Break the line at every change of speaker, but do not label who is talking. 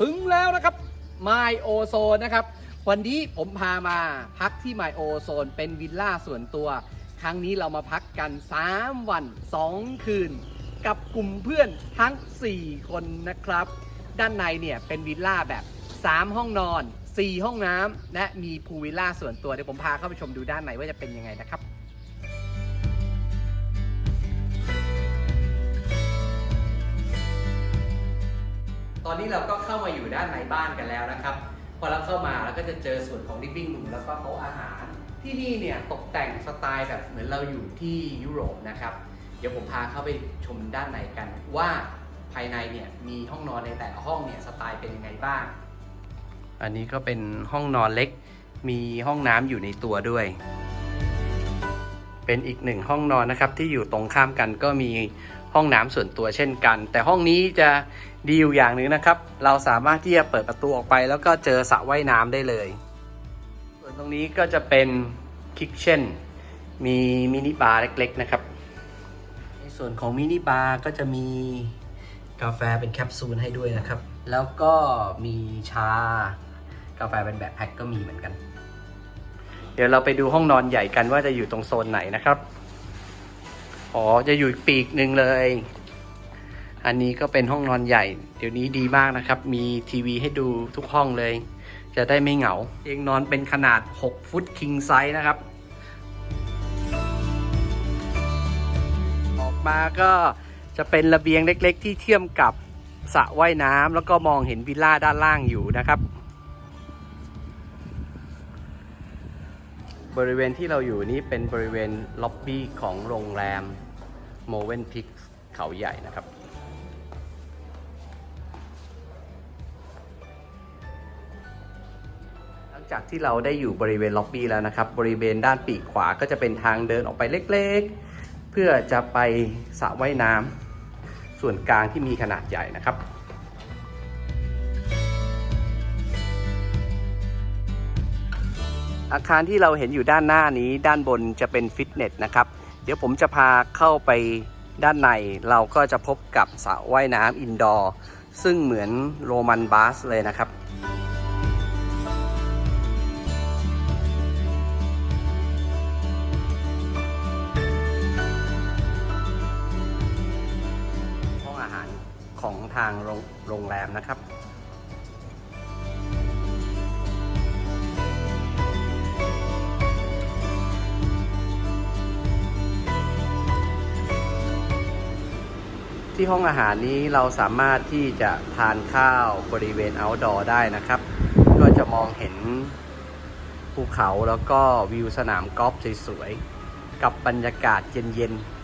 ถึงแล้วนะครับ My o z o n e นะครับ วันนี้ผมพามาพักที่ My o z o n e เป็นวิลล่าส่วนตัว ครั้งนี้เรามาพักกัน 3 วัน 2 คืน กับกลุ่มเพื่อนทั้ง 4 คนนะครับ ด้านในเนี่ยเป็นวิลล่าแบบ 3 ห้องนอน 4 ห้องน้ำและมีพูลวิลล่าส่วนตัวเดี๋ยวผมพาเข้าไปชมดูด้านในว่าจะเป็นยังไงนะครับ อนนี้เราก็เข้ามาอยู่ด้านในบ้านกันแล้วนะครับ พอเราเข้ามาเราก็จะเจอส่วนของ living room แล้วก็โต๊ะอาหาร ที่นี่เนี่ยตกแต่งสไตล์แบบเหมือนเราอยู่ที่ยุโรปนะครับ เดี๋ยวผมพาเข้าไปชมด้านในกัน ว่าภายในเนี่ยมีห้องนอนในแต่ละห้องเนี่ยสไตล์เป็นยังไงบ้าง อันนี้ก็เป็นห้องนอนเล็ก มีห้องน้ำอยู่ในตัวด้วย เป็นอีกหนึ่งห้องนอนนะครับที่อยู่ตรงข้ามกันก็มี ห้องน้ำส่วนตัวเช่นกัน แต่ห้องนี้จะดีอยู่อย่างหนึ่งนะครับ เราสามารถที่จะเปิดประตูออกไป แล้วก็เจอสระว่ายน้ำได้เลย ส่วนตรงนี้ก็จะเป็นคิทเช่นมีมินิบาร์เล็กๆนะครับในส่วนของมินิบาร์ก็จะมีกาแฟเป็นแคปซูลให้ด้วยนะครับ แล้วก็มีชา กาแฟเป็นแบบแพ็คก็มีเหมือนกัน เดี๋ยวเราไปดูห้องนอนใหญ่กันว่าจะอยู่ตรงโซนไหนนะครับ อ๋อจะอยู่อีกปีกหนึ่งเลย อันนี้ก็เป็นห้องนอนใหญ่ เดี๋ยวนี้ดีมากนะครับ มีทีวีให้ดูทุกห้องเลย จะได้ไม่เหงา เตียงนอนเป็นขนาด 6 ฟุตคิงไซส์นะครับ ออกมาก็จะเป็นระเบียงเล็กๆ ที่เชื่อมกับสระว่ายน้ำแล้วก็มองเห็นวิลล่าด้านล่างอยู่นะครับ บริเวณที่เราอยู่นี้เป็นบริเวณล็อบบี้ของโรงแรมโมเวนพิกเขาใหญ่นะครับ หลังจากที่เราได้อยู่บริเวณล็อบบี้แล้วนะครับ บริเวณด้านปีกขวาก็จะเป็นทางเดินออกไปเล็กๆ เพื่อจะไปสระว่ายน้ำส่วนกลางที่มีขนาดใหญ่นะครับ อาคารที่เราเห็นอยู่ด้านหน้านี้ด้านบนจะเป็นฟิตเนสนะครับ เดี๋ยวผมจะพาเข้าไปด้านในเราก็จะพบกับสระว่ายน้ำอินดอร์ ซึ่งเหมือนโรมันบาสเลยนะครับห้องอาหารของทางโรงโรงแรมนะครับ ที่ห้องอาหารนี้เราสามารถที่จะทานข้าวบริเวณ outdoor ได้นะครับ ก็จะมองเห็นภูเขาแล้วก็วิวสนามกอล์ฟสวยๆกับบรรยากาศเย็นๆ